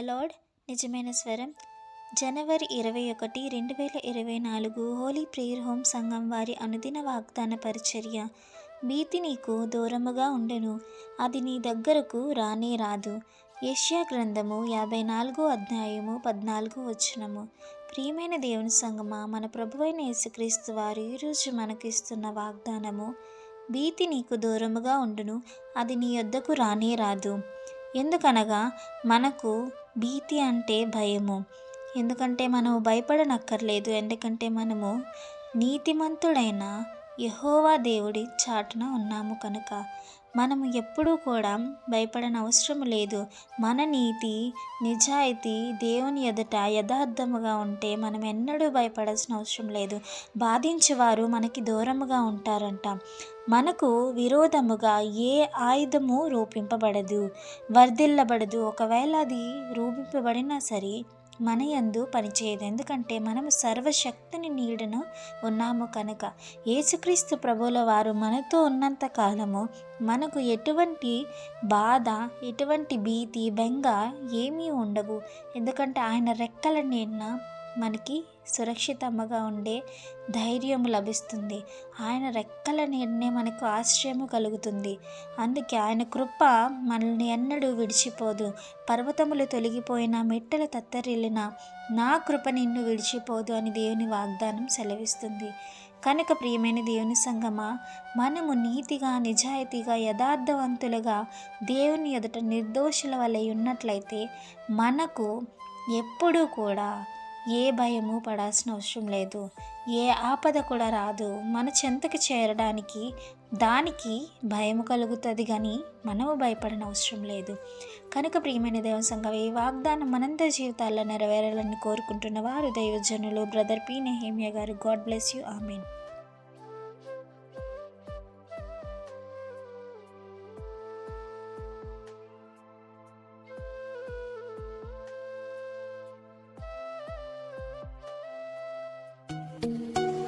Lord నిజమైన స్వరం. జనవరి ఇరవై ఒకటి రెండు వేల ఇరవై నాలుగు హోలీ ప్రేయర్ హోమ్ సంఘం వారి అనుదిన వాగ్దాన పరిచర్య. భీతి నీకు దూరముగా ఉండెను. అది నీ దగ్గరకు రానే రాదు. ఏషియా గ్రంథము యాభై నాలుగో అధ్యాయము పద్నాలుగు వచనము. ప్రియమైన దేవుని సంగమా మన ప్రభువైన యేసుక్రీస్తు వారు ఈరోజు మనకిస్తున్న వాగ్దానము భీతి నీకు దూరముగా ఉండును. అది నీ యొద్దకు రానే రాదు. ఎందుకనగా మనకు భీతి అంటే భయము. ఎందుకంటే మనము భయపడనక్కర్లేదు. ఎందుకంటే మనము నీతిమంతుడైన యహోవా దేవుడి చాటున ఉన్నాము కనుక. మనము ఎప్పుడూ కూడా భయపడనవసరం లేదు. మన నీతి నిజాయితీ దేవుని ఎదుట యథార్థముగా ఉంటే మనం ఎన్నడూ భయపడాల్సిన అవసరం లేదు. బాధించేవారు మనకి దూరముగా ఉంటారంట. మనకు విరోధముగా ఏ ఆయుధము రూపింపబడదు వర్ధిల్లబడదు. ఒకవేళ అది రూపింపబడినా సరే మన యందు పనిచేయదు. ఎందుకంటే మనము సర్వశక్తిని నీడను ఉన్నాము కనుక. యేసుక్రీస్తు ప్రభువుల వారు మనతో ఉన్నంత కాలము మనకు ఎటువంటి బాధ ఎటువంటి భీతి బెంగ ఏమీ ఉండవు. ఎందుకంటే ఆయన రెక్కల నిన్న మనకి సురక్షితంగా ఉండే ధైర్యం లభిస్తుంది. ఆయన రెక్కల నీడనే మనకు ఆశ్రయము కలుగుతుంది. అందుకే ఆయన కృప మనల్ని ఎన్నడూ విడిచిపోదు. పర్వతములు తొలగిపోయిన మెట్టలు తత్తరిల్లిన నా కృప నిన్ను విడిచిపోదు అని దేవుని వాగ్దానం సెలవిస్తుంది. కనుక ప్రియమైన దేవుని సంగమా మనము నీతిగా నిజాయితీగా యథార్థవంతులుగా దేవుని ఎదుట నిర్దోషుల వలె ఉన్నట్లయితే మనకు ఎప్పుడూ కూడా ఏ భయము పడాల్సిన అవసరం లేదు. ఏ ఆపద కూడా రాదు. మన చెంతకు చేరడానికి దానికి భయము కలుగుతుంది కానీ మనము భయపడని అవసరం లేదు. కనుక ప్రియమైన దేవ సంఘం ఈ వాగ్దానం మనందరి జీవితాల్లో నెరవేరాలని కోరుకుంటున్న వారు దైవజనులు బ్రదర్ పి. నెహేమియా గారు. God bless you. Amen.